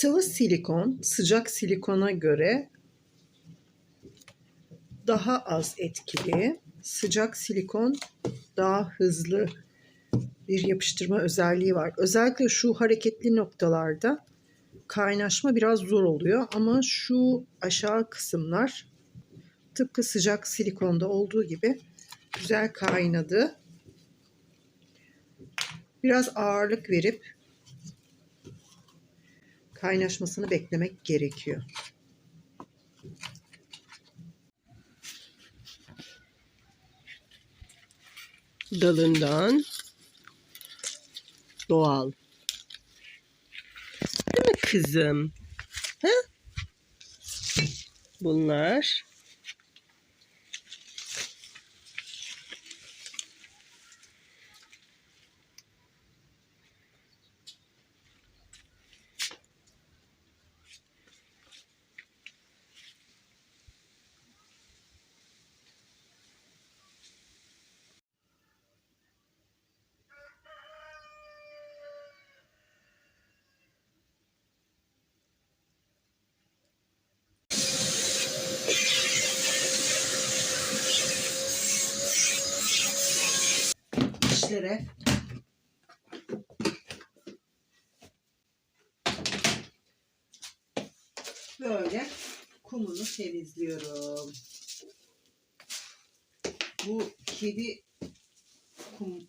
Sıvı silikon sıcak silikona göre daha az etkili. Sıcak silikon daha hızlı bir yapıştırma özelliği var. Özellikle şu hareketli noktalarda kaynaşma biraz zor oluyor ama şu aşağı kısımlar tıpkı sıcak silikonda olduğu gibi güzel kaynadı. Biraz ağırlık verip kaynaşmasını beklemek gerekiyor. Dalından doğal. Değil mi kızım? Ha? Bunlar işlere böyle kumunu temizliyorum. Bu kedi kum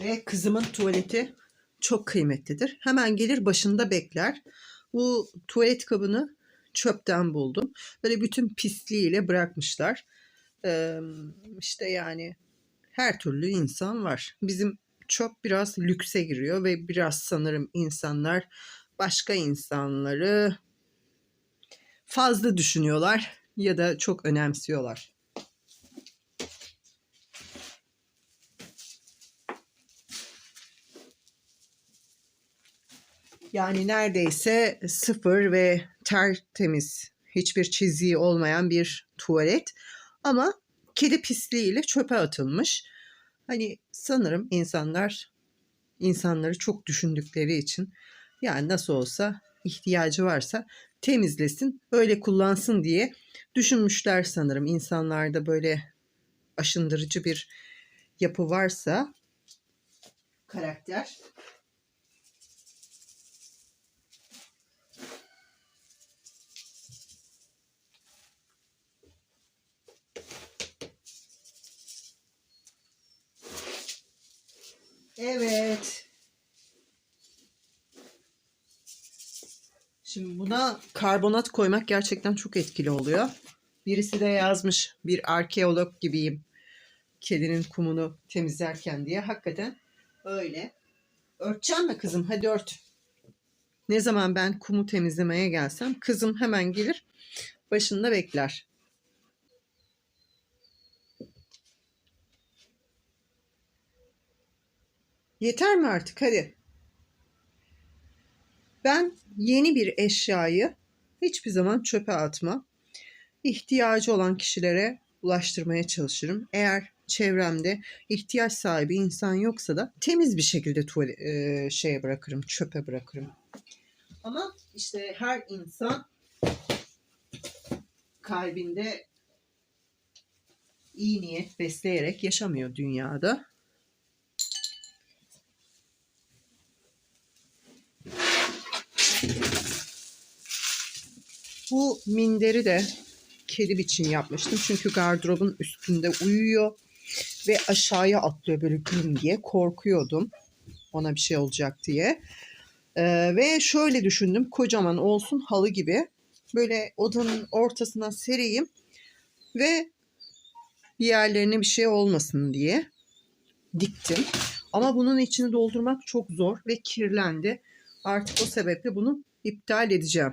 ve kızımın tuvaleti çok kıymetlidir. Hemen gelir başında bekler. Bu tuvalet kabını çöpten buldum. Böyle bütün pisliğiyle bırakmışlar. Ee, işte yani her türlü insan var. Bizim çok biraz lükse giriyor ve biraz sanırım insanlar başka insanları fazla düşünüyorlar ya da çok önemsiyorlar. Yani neredeyse sıfır ve tertemiz, hiçbir çiziği olmayan bir tuvalet. Ama kedi pisliğiyle çöpe atılmış. Hani sanırım insanlar insanları çok düşündükleri için yani nasıl olsa ihtiyacı varsa temizlesin, öyle kullansın diye düşünmüşler sanırım. İnsanlarda böyle aşındırıcı bir yapı varsa karakter Evet. Şimdi buna karbonat koymak gerçekten çok etkili oluyor. Birisi de yazmış bir arkeolog gibiyim. Kedinin kumunu temizlerken diye. Hakikaten öyle. Örteceksin mi kızım? Hadi ört. Ne zaman ben kumu temizlemeye gelsem kızım hemen gelir başında bekler. Yeter mi artık? Hadi. Ben yeni bir eşyayı hiçbir zaman çöpe atmam. İhtiyacı olan kişilere ulaştırmaya çalışırım. Eğer çevremde ihtiyaç sahibi insan yoksa da temiz bir şekilde tuvalet, e, şeye bırakırım, çöpe bırakırım. Ama işte her insan kalbinde iyi niyet besleyerek yaşamıyor dünyada. Bu minderi de kedim için yapmıştım. Çünkü gardırobun üstünde uyuyor ve aşağıya atlıyor böyle güm diye korkuyordum. Ona bir şey olacak diye. Ee, ve şöyle düşündüm kocaman olsun halı gibi. Böyle odanın ortasına sereyim ve bir yerlerine bir şey olmasın diye diktim. Ama bunun içini doldurmak çok zor ve kirlendi. Artık o sebeple bunu iptal edeceğim.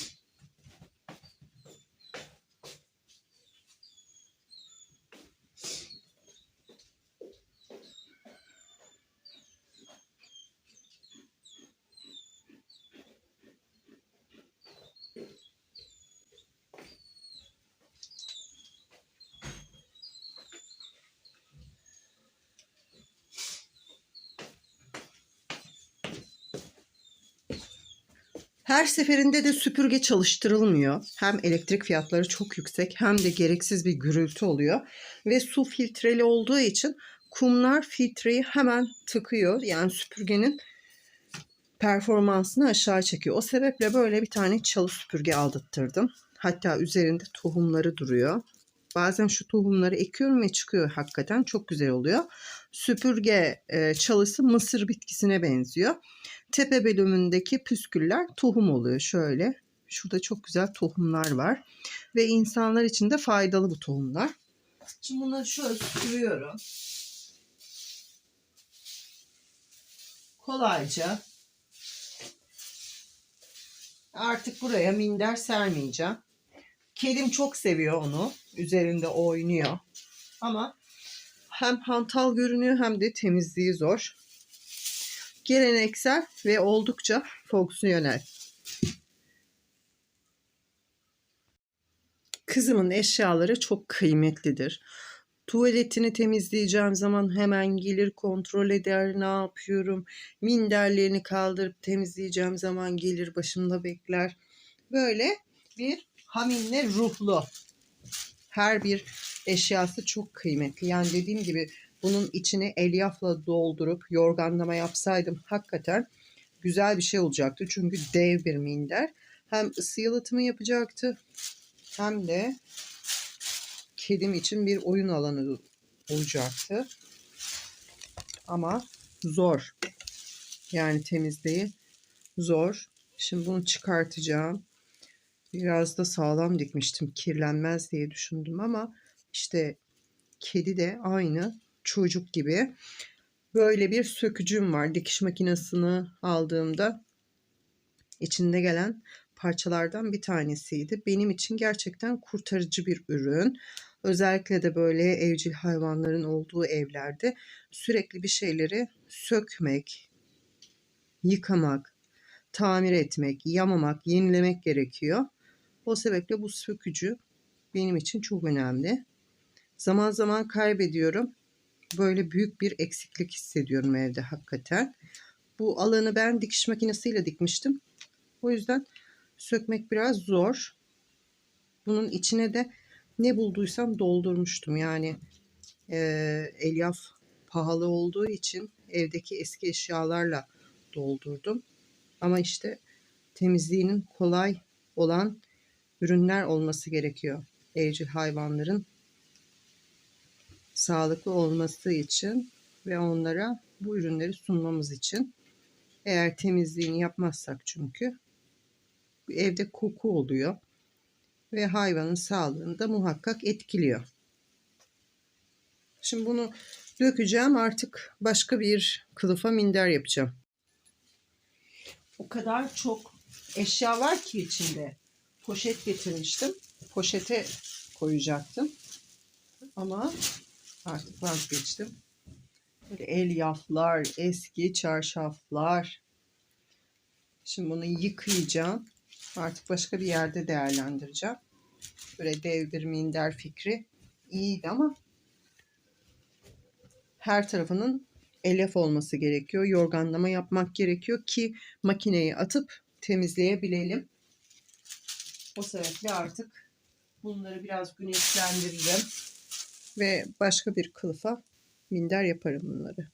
Her seferinde de süpürge çalıştırılmıyor. Hem elektrik fiyatları çok yüksek hem de gereksiz bir gürültü oluyor. Ve su filtreli olduğu için kumlar filtreyi hemen tıkıyor. Yani süpürgenin performansını aşağı çekiyor. O sebeple böyle bir tane çalı süpürge aldırttırdım. Hatta üzerinde tohumları duruyor. Bazen şu tohumları ekiyorum ve çıkıyor hakikaten. Çok güzel oluyor. Süpürge e, çalısı mısır bitkisine benziyor. Tepe bölümündeki püsküller tohum oluyor şöyle. Şurada çok güzel tohumlar var. Ve insanlar için de faydalı bu tohumlar. Şimdi bunları şöyle süpürüyorum. Kolayca. Artık buraya minder sermeyeceğim. Kedim çok seviyor onu. Üzerinde oynuyor. Ama hem hantal görünüyor hem de temizliği zor. Geleneksel ve oldukça fonksiyonel. Kızımın eşyaları çok kıymetlidir. Tuvaletini temizleyeceğim zaman hemen gelir kontrol eder ne yapıyorum. Minderlerini kaldırıp temizleyeceğim zaman gelir başımda bekler. Böyle bir haminle ruhlu. Her bir eşyası çok kıymetli. Yani dediğim gibi bunun içine elyafla doldurup yorganlama yapsaydım hakikaten güzel bir şey olacaktı. Çünkü dev bir minder. Hem ısı yalıtımı yapacaktı hem de kedim için bir oyun alanı olacaktı. Ama zor. Yani temizliği zor. Şimdi bunu çıkartacağım. Biraz da sağlam dikmiştim kirlenmez diye düşündüm ama işte kedi de aynı çocuk gibi. Böyle bir sökücüm var. Dikiş makinesini aldığımda içinde gelen parçalardan bir tanesiydi. Benim için gerçekten kurtarıcı bir ürün. Özellikle de böyle evcil hayvanların olduğu evlerde sürekli bir şeyleri sökmek, yıkamak, tamir etmek, yamamak, yenilemek gerekiyor. O sebeple bu sökücü benim için çok önemli. Zaman zaman kaybediyorum. Böyle büyük bir eksiklik hissediyorum evde hakikaten. Bu alanı ben dikiş makinesiyle dikmiştim. O yüzden sökmek biraz zor. Bunun içine de ne bulduysam doldurmuştum. Yani e, elyaf pahalı olduğu için evdeki eski eşyalarla doldurdum. Ama işte temizliğinin kolay olan ürünler olması gerekiyor. Evcil hayvanların sağlıklı olması için ve onlara bu ürünleri sunmamız için. Eğer temizliğini yapmazsak çünkü evde koku oluyor ve hayvanın sağlığını da muhakkak etkiliyor. Şimdi bunu dökeceğim artık başka bir kılıfa minder yapacağım. O kadar çok eşya var ki içinde. Poşet getirmiştim. Poşete koyacaktım. Ama artık vazgeçtim. Böyle elyaflar, eski çarşaflar. Şimdi bunu yıkayacağım. Artık başka bir yerde değerlendireceğim. Böyle dev bir minder fikri iyiydi ama her tarafının elef olması gerekiyor. Yorganlama yapmak gerekiyor ki makineyi atıp temizleyebilelim. O sebeple artık bunları biraz güneşlendiririm ve başka bir kılıfa minder yaparım bunları.